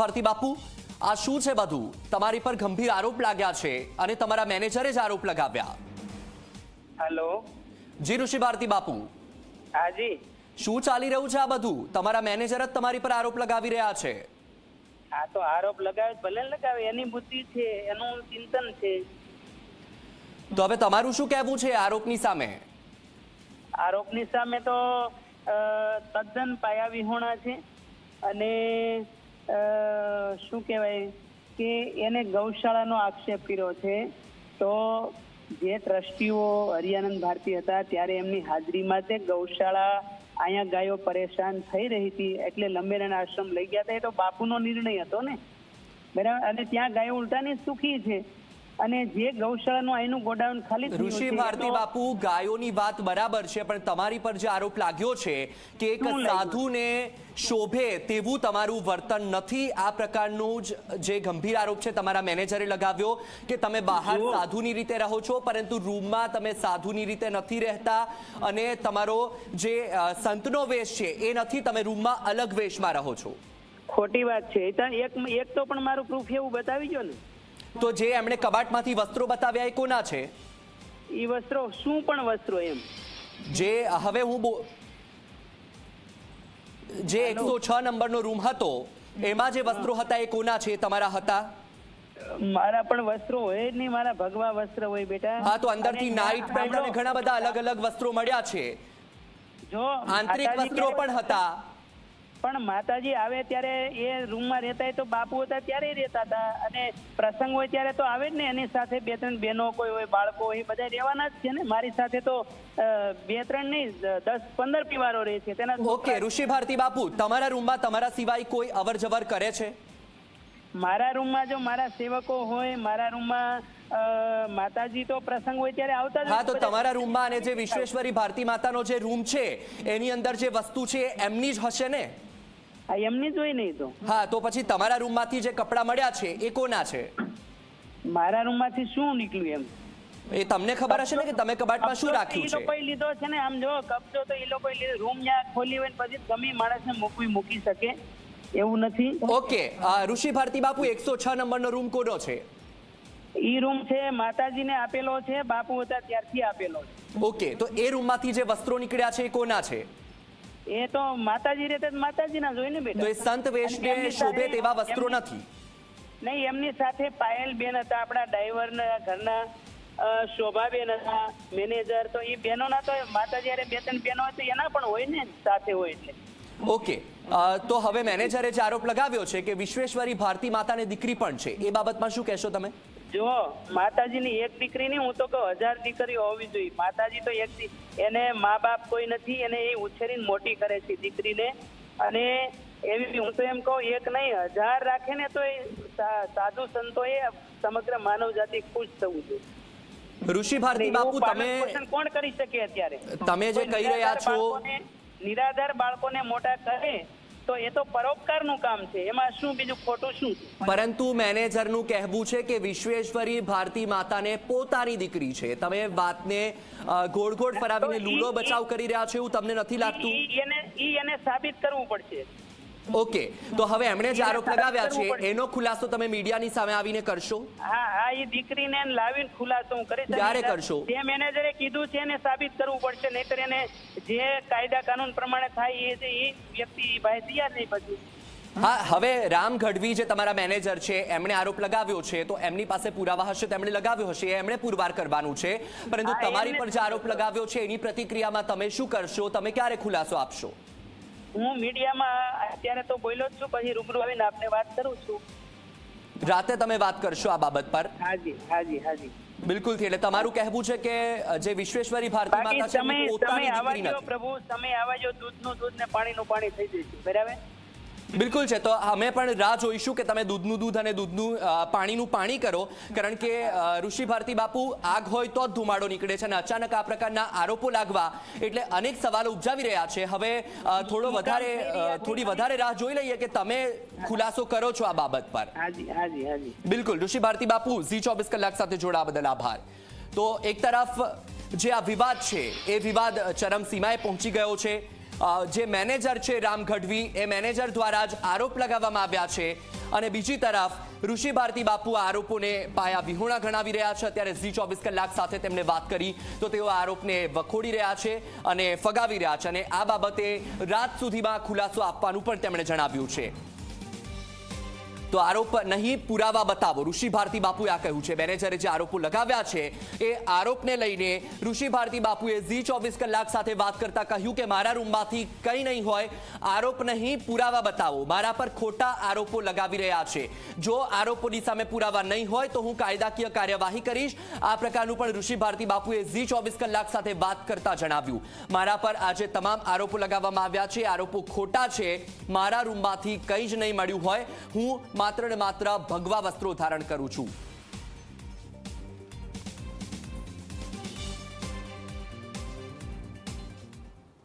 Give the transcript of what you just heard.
ભારતી બાપુ? આ શું છે બધું? તમારી પર ગંભીર આરોપ લાગ્યા છે અને તમારા મેનેજરે જ આરોપ લગાવ્યા. હેલો. જી ઋષિ ભારતી બાપુ. હાજી શું ચાલી રહ્યું છે આ બધું? તમારા મેનેજર જ તમારી પર આરોપ લગાવી રહ્યા છે. આ તો આરોપ લગાવે ભલે લગાવે એની બુદ્ધિ છે એનું ચિંતન છે. તો હવે તમારું શું કહેવું છે આરોપની સામે? આરોપની સામે તો તદ્દન પાયા વિહોણા છે અને શું કહેવાય કે એને ગૌશાળાનો આક્ષેપ કર્યો છે. તો જે ટ્રસ્ટીઓ હરિયાનંદ ભારતી હતા ત્યારે એમની હાજરીમાં તે ગૌશાળા અહીંયા ગાયો પરેશાન થઈ રહી હતી એટલે લંબેરાના આશ્રમ લઈ ગયા હતા. એ તો બાપુનો નિર્ણય હતો ને. બરાબર? અને ત્યાં ગાયો ઉલટાની સુખી છે. અને જે ગૌશાળાનું અહીંનું ગોડાઉન ખાલી ઋષિ ભારતી બાપુ ગાયોની વાત બરાબર છે પણ તમારી પર જે આરોપ લાગ્યો છે કે એક સાધુને શોભે તેવું તમારું વર્તન નથી આ પ્રકારનું જ જે ગંભીર આરોપ છે તમારા મેનેજરે લગાવ્યો કે તમે બહાર. સાધુની રીતે રહો છો પરંતુ રૂમમાં તમે સાધુની રીતે નથી રહેતા અને તમારો જે સંતનો વેશ છે એ નથી તમે રૂમમાં અલગ વેશમાં રહો છો. ખોટી વાત છે. એક એક તો પણ મારું પ્રૂફ એવું બતાવી જો ને. તો જે એમણે કબાટમાંથી વસ્ત્રો બતાવ્યા એ કોના છે? એ વસ્ત્રો શું પણ વસ્ત્રો એમ. જે હવે હું જે એકસો છ નંબરનો રૂમ હતો એમાં જે વસ્ત્રો હતા એ કોના છે? તમારા હતા? મારા પણ વસ્ત્રો હોય જ નહીં મારા ભગવા વસ્ત્ર હોય બેટા. હા તો અંદરથી નાઇટ પેન્ટ અને ઘણા બધા અલગ અલગ વસ્ત્રો મળ્યા છે. જો આંતરિક વસ્ત્રો પણ હતા. પણ માતાજી આવે ત્યારે એ રૂમમાં રહેતા હોય તો બાપુ હતા ત્યારે રહેતા હતા. અને પ્રસંગ હોય ત્યારે તો આવે જ ને એની સાથે બે ત્રણ બહેનો કોઈ હોય બાળકો હોય એ બધા રહેવાના જ છે ને. મારી સાથે તો બે ત્રણ નહીં દસ પંદર પીવારો રહે છે. તેના ઓકે ઋષિ ભારતી બાપુ તમારા રૂમમાં તમારા સિવાય કોઈ અવર જવર કરે છે? મારા રૂમમાં જો મારા સેવકો હોય મારા રૂમમાં માતાજી તો પ્રસંગ હોય ત્યારે આવતા જ હા તો તમારા રૂમમાં અને જે વિશ્વેશ્વરી ભારતી માતાનો જે રૂમ છે એની અંદર જે વસ્તુ છે એમની જ હશે ને? એમની જોઈ નહીં તો હા તો પછી તમારા રૂમમાંથી જે કપડાં મળ્યા છે એ કોના છે? મારા રૂમમાંથી શું નીકળ્યું એમ? એ તમને ખબર હશે ને કે તમે કબાટમાં શું રાખ્યું છે લોકોએ લીધો છે ને આમ જો કબજો તો એ લોકોએ લીધો રૂમ જ્યાં ખોલી હોય ને પછી ગમી માણસને મૂકવી મૂકી શકે એવું નથી. ઓકે ઋષિ ભારતી બાપુ એકસો છ નંબરનો રૂમ કોનો છે? ઈ રૂમ છે માતાજીને આપેલો છે બાપુ હતા ત્યારથી આપેલો છે. ઓકે તો એ રૂમમાંથી જે વસ્ત્રો નીકળ્યા છે એ કોના છે? એ તો માતાજી રીતે માતાજીના જોઈએ ને બેટા સંત વેશને શોભે તેવા વસ્ત્રો નથી? નહીં એમની સાથે પાયલ બેન હતા આપણા ડ્રાઈવરના ઘરના શોભાબેન હતા મેનેજર તો એ બહેનોના તો માતાજી હારે બે ત્રણ બહેનો હોય એના પણ હોય ને સાથે હોય એટલે ઓકે તો હવે મેનેજરે જે આરોપ લગાવ્યો છે કે વિશ્વેશ્વરી ભારતી માતાની દીકરી પણ છે એ બાબતમાં શું કહેશો તમે? જો માતાજીની એક દીકરી નહીં હું તો કહું હજાર દીકરીઓ હોવી જોઈએ. માતાજી તો એક એને મા બાપ કોઈ નથી એને એ ઉછેરીને મોટી કરે છે દીકરીને. અને એવી હું તો એમ કહું એક નહીં હજાર રાખે ને તો એ સાધુ સાધુ સંતોએ સમગ્ર માનવ જાતિ ખુશ થવું જોઈએ. ઋષિ ભારતી બાપુ તમે કોણ કરી શકે અત્યારે? તમે જે કહી રહ્યા છો નિરાધાર બાળકોને મોટા કરે તો એ તો પરોપકારનું કામ છે. એમાં શું બીજું ખોટું શું? પરંતુ મેનેજરનું કહેવું છે કે વિશ્વેશ્વરી ભારતી માતાને પોતાની દીકરી છે. તમે વાતને ગોળ ગોળ ફરાવીને લૂલો બચાવ કરી રહ્યા છો એવું તમને નથી લાગતું? એને એને સાબિત કરવું પડશે. ઓકે તો હવે એમણે જે આરોપ લગાવ્યા છે. એનો ખુલાસો તમે મીડિયાની સામે આવીને કરશો? હા હા એ દીકરીને લાવીને ખુલાસો હું કરીશ. ક્યારે કરશો? જે મેનેજરે કીધું છે એને સાબિત કરવું પડશે નહીતર એને જે કાયદા કાનૂન પ્રમાણે થાય એ છે એ વ્યક્તિ ભાઈ તૈયાર નહીં પછી. હા હવે રામ ગઢવી જે તમારા મેનેજર છે એમણે આરોપ લગાવ્યો છે તો એમની પાસે પુરાવા હશે તો એમણે લગાવ્યો હશે એમણે પુરવાર કરવાનું છે. પરંતુ તમારી પર જે આરોપ લગાવ્યો છે એની પ્રતિક્રિયામાં તમે શું કરશો? તમે ક્યારે ખુલાસો આપશો? હું મીડિયામાં અત્યારે તો બોલ્યો જ છું પછી રૂબરૂ આવીને આપને વાત કરું છું. રાતે તમે વાત કરશો આ બાબત પર? હાજી હાજી હાજી. બિલકુલ એટલે તમારું કહેવું છે કે જે વિશ્વેશ્વરી ભારતી માતા છે પોતાની દીકરી નથી. પ્રભુ તમે આવા જો દૂધનું દૂધ ને પાણીનું પાણી થઈ જશે બરાબર? બિલકુલ છે. તો અમે પણ રાહ જોઈશું કે તમે દૂધનું દૂધ અને દૂધનું પાણીનું પાણી કરો. કારણ કે ઋષિ ભારતી બાપુ આગ હોય તો જ ધુમાડો નીકળે છે અને અચાનક આ પ્રકારના આરોપો લાગવા એટલે અનેક સવાલો ઉપજાવી રહ્યા છે. હવે થોડો વધારે થોડી વધારે રાહ જોઈ લઈએ કે તમે ખુલાસો કરો છો આ બાબત પર. હાજી હાજી હાજી. બિલકુલ. ઋષિ ભારતી બાપુ ઝી ચોવીસ કલાક સાથે જોડાવા બદલ આભાર. તો એક તરફ જે આ વિવાદ છે એ વિવાદ ચરમસીમાએ પહોંચી ગયો છે. જે મેનેજર છે રામ ગઢવી, એ મેનેજર દ્વારા જ આરોપ લગાવવામાં આવ્યા છે. અને બીજી તરફ, ઋષિ ભારતી બાપુ આરોપોને પાયા વિહોણા ગણાવી રહ્યા છે. અત્યારે ઝી ચોવીસ કલાક સાથે તેમણે વાત કરી, તો તેઓ આરોપને વખોડી રહ્યા છે અને ફગાવી રહ્યા છે. અને આ બાબતે રાત સુધીમાં ખુલાસો આપવાનું પણ તેમણે જણાવ્યું છે. તો આરોપ નહીં પુરાવા બતાવો. ઋષિ ભારતી બાપુએ આ કહ્યું છે. મેનેજરે જે આરોપો લગાવ્યા છે, એ આરોપને લઈને ઋષિ ભારતી બાપુએ ઝી ચોવીસ કલાક સાથે વાત કરતા કહ્યું કે મારા રૂમમાંથી કંઈ નહીં હોય. આરોપ નહીં, પુરાવા બતાવો. મારા પર ખોટા આરોપો લગાવી રહ્યા છે. જો આરોપોની સામે પુરાવા નહીં હોય, તો હું કાયદાકીય કાર્યવાહી કરીશ. આ પ્રકારનું પણ ઋષિ ભારતી બાપુએ ઝી ચોવીસ કલાક સાથે વાત કરતા જણાવ્યું. મારા પર આજે તમામ આરોપો લગાવવામાં આવ્યા છે. આરોપો ખોટા છે. મારા રૂમમાંથી કંઈ જ નહીં મળ્યું હોય. હું માત્ર ને માત્ર ભગવા વસ્ત્રો ધારણ કરું છું.